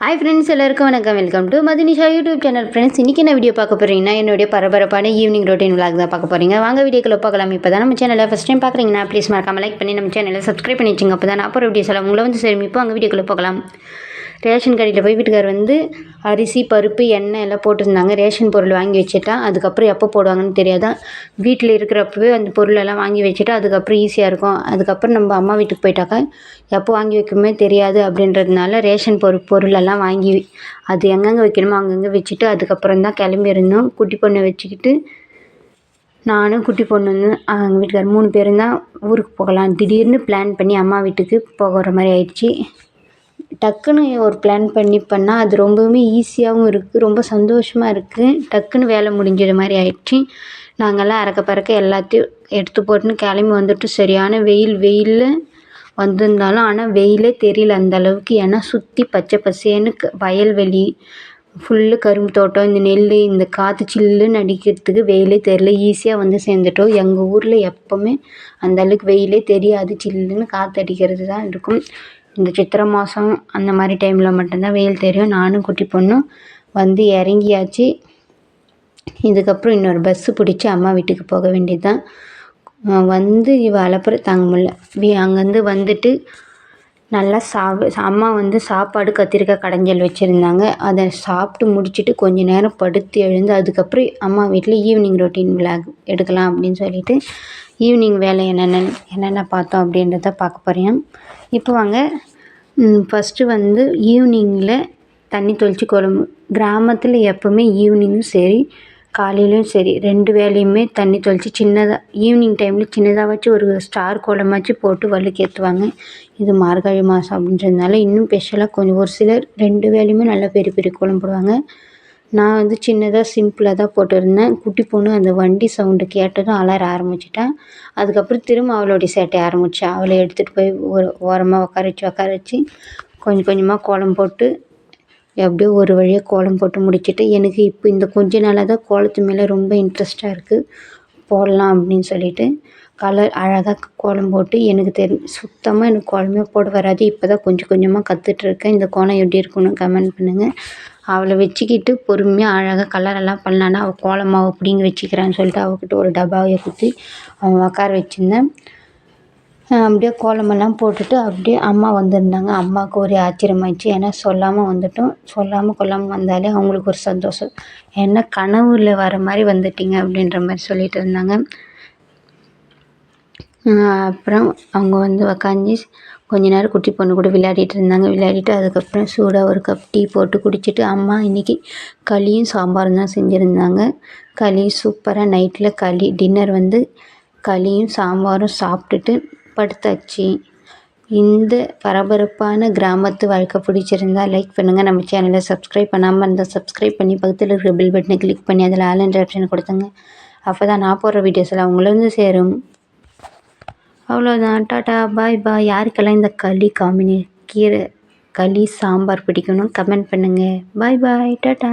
Hi friends எல்லாருக்கும் வணக்கம். Welcome to Madhunisha YouTube channel friends இன்றைக்கி என்ன வீடியோ பார்க்க போகிறீங்கன்னா என்னுடைய பரபரப்பான ஈவினிங் ரொட்டீன் விளாக் தான் பார்க்க போகிறீங்க வாங்க வீடியோக்குள்ள பார்க்கலாம் இப்போ தான் நம்ம சேனலில் ஃபஸ்ட் டைம் பார்க்குறீங்கன்னா ப்ளீஸ் மறக்காமல் லைக் பண்ணி நம்ம சேனலை சப்ஸ்கிரைப் பண்ணி வச்சுங்க. அப்போ தான் அப்புறம் வீடியோஸ் எல்லாம் உங்களை வந்து சரி இப்போ அங்கே வீடியோக்குள்ளே போகலாம். ரேஷன் கடையில் போய் வீட்டுக்கார் வந்து அரிசி பருப்பு எண்ணெய் எல்லாம் போட்டிருந்தாங்க. ரேஷன் பொருள் வாங்கி வச்சுட்டா அதுக்கப்புறம் எப்போ போடுவாங்கன்னு தெரியாதான் வீட்டில் இருக்கிறப்பவே அந்த பொருளெல்லாம் வாங்கி வச்சுட்டா அதுக்கப்புறம் ஈஸியாக இருக்கும். அதுக்கப்புறம் நம்ம அம்மா வீட்டுக்கு போயிட்டாக்கா எப்போ வாங்கி வைக்கணுமே தெரியாது அப்படின்றதுனால ரேஷன் பொரு பொருளெல்லாம் வாங்கி அது எங்கெங்கே வைக்கணுமோ அங்கங்கே வச்சுட்டு அதுக்கப்புறம் தான் கிளம்பியிருந்தோம் குட்டி பொண்ணை வச்சுக்கிட்டு நானும் குட்டி பொண்ணு வந்து எங்கள் வீட்டுக்கார் மூணு பேரும் தான் ஊருக்கு போகலாம். திடீர்னு பிளான் பண்ணி அம்மா வீட்டுக்கு போகிற மாதிரி ஆயிடுச்சு. டக்குன்னு ஒரு பிளான் பண்ணி பண்ணால் அது ரொம்பவுமே ஈஸியாகவும் இருக்குது ரொம்ப சந்தோஷமாக இருக்குது டக்குன்னு வேலை முடிஞ்சது மாதிரி ஆயிடுச்சு. நாங்கள்லாம் அறக்க பறக்க எல்லாத்தையும் எடுத்து போட்டுன்னு கிளம்பி வந்துட்டு சரியான வெயில் வெயிலில் வந்திருந்தாலும் ஆனால் வெயிலே தெரியல அந்த அளவுக்கு. ஏன்னா சுற்றி பச்சை பசேன்னு க வயல்வெளி ஃபுல்லு கரும்பு தோட்டம் இந்த நெல் இந்த காற்று சில்லுன்னு அடிக்கிறதுக்கு வெயிலே தெரியல. ஈஸியாக வந்து சேர்ந்துட்டோம். எங்கள் ஊரில் எப்போவுமே அந்த அளவுக்கு வெயிலே தெரியாது. சில்லுன்னு காற்று அடிக்கிறது தான் இருக்கும். இந்த சித்திரை மாதம் அந்த மாதிரி டைமில் மட்டும்தான் வெயில் தெரியும். நானும் குட்டி பொண்ணும் வந்து இறங்கியாச்சு. இதுக்கப்புறம் இன்னொரு பஸ்ஸு பிடிச்சி அம்மா வீட்டுக்கு போக வேண்டியது தான் வந்து இவள் அலப்புற தாங்க முடியல. வி அங்கேருந்து வந்துட்டு நல்லா சா அம்மா வந்து சாப்பாடு கத்திரிக்காய் கடைஞ்சல் வச்சுருந்தாங்க. அதை சாப்பிட்டு முடிச்சுட்டு கொஞ்ச நேரம் படுத்து எழுந்து அதுக்கப்புறம் அம்மா வீட்டில் ஈவினிங் ரொட்டீன் விளாக் எடுக்கலாம் அப்படின்னு சொல்லிட்டு ஈவினிங் வேலை என்னென்ன என்னென்ன பார்த்தோம் அப்படின்றத பார்க்க போகிறேன் இப்போ வாங்க ஃபஸ்ட்டு வந்து ஈவினிங்கில் தண்ணி தொளிச்சு குழம்பு. கிராமத்தில் எப்போவுமே ஈவினிங்கும் சரி காலையிலையும் சரி ரெண்டு வேலையுமே தண்ணி தெளித்து சின்னதாக ஈவினிங் டைமில் சின்னதாக வச்சு ஒரு ஸ்டார் கோலமாச்சு போட்டு வழுக்கு ஏற்றுவாங்க இது மார்கழி மாதம் அப்படின்றதுனால இன்னும் ஸ்பெஷலாக கொஞ்சம் ஒரு சிலர் ரெண்டு வேலையுமே நல்லா பெரிய பெரிய கோலம் போடுவாங்க. நான் வந்து சின்னதாக சிம்பிளாக தான் போட்டிருந்தேன். குட்டி பொண்ணு அந்த வண்டி சவுண்டு கேட்டதும் அலற ஆரம்பிச்சிட்டேன் அதுக்கப்புறம் திரும்ப அவளுடைய சேட்டை ஆரம்பித்தா அவளை எடுத்துகிட்டு போய் ஒரு ஓரமாக உட்கார வச்சு உட்கார வச்சு கொஞ்சம் கொஞ்சமாக கோலம் போட்டு எப்படியோ ஒரு வழியாக கோலம் போட்டு முடிச்சுட்டு எனக்கு இப்போ இந்த கொஞ்ச நாளாக தான் கோலத்து மேலே ரொம்ப இன்ட்ரெஸ்ட்டாக இருக்குது போடலாம் அப்படின்னு சொல்லிட்டு கலர் அழகாக கோலம் போட்டு எனக்கு தெரி சுத்தமாக எனக்கு கோலமே போட வராது. இப்போ தான் கொஞ்சம் கொஞ்சமாக கற்றுட்ருக்கேன் இந்த கோலம் எப்படி இருக்குன்னு கமெண்ட் பண்ணுங்கள் அவளை வச்சுக்கிட்டு பொறுமையாக அழகாக கலரெல்லாம் பண்ணலான்னா அவள் கோலம் மாவு பிடிங்கி வச்சுக்கிறான்னு சொல்லிட்டு அவகிட்ட ஒரு டப்பாவை குத்தி அவன் உட்கார வச்சுருந்தேன். அப்படியே கோலமெல்லாம் போட்டுட்டு அப்படியே அம்மா வந்திருந்தாங்க. அம்மாவுக்கு ஒரே ஆச்சரியமாயிடுச்சு. ஏன்னா சொல்லாமல் வந்துட்டோம். சொல்லாமல் கொள்ளாமல் வந்தாலே அவங்களுக்கு ஒரு சந்தோஷம். ஏன்னா கனவுல வர மாதிரி வந்துட்டீங்க அப்படின்ற மாதிரி சொல்லிட்டு இருந்தாங்க. அப்புறம் அவங்க வந்து உக்காந்து கொஞ்ச நேரம் குட்டி பொண்ணு கூட விளையாடிட்டு இருந்தாங்க. விளையாடிட்டு அதுக்கப்புறம் சூடாக ஒரு கப் டீ போட்டு குடிச்சிட்டு அம்மா இன்றைக்கி களியும் சாம்பாரும் தான் செஞ்சுருந்தாங்க. களி சூப்பராக நைட்டில் களி டின்னர் வந்து களியும் சாம்பாரும் சாப்பிட்டுட்டு படுத்தாச்சு இந்த பரபரப்பான கிராமத்து வாழ்க்கை பிடிச்சிருந்தா லைக் பண்ணுங்கள் நம்ம சேனலை சப்ஸ்கிரைப் பண்ணாமல் இருந்தால் சப்ஸ்கிரைப் பண்ணி பக்கத்தில் இருக்கிற பில் பட்டனை கிளிக் பண்ணி அதில் ஆல் என்ற ஆப்ஷனை கொடுத்துங்க. அப்போ தான் நான் போடுற வீடியோஸ் எல்லாம் உங்களை வந்து சேரும். அவ்வளோதான் டாட்டா பாய் பாய் யாருக்கெல்லாம் இந்த களி காம்பினே கீரை களி சாம்பார் பிடிக்கணும் கமெண்ட் பண்ணுங்கள் பாய் பாய் டாட்டா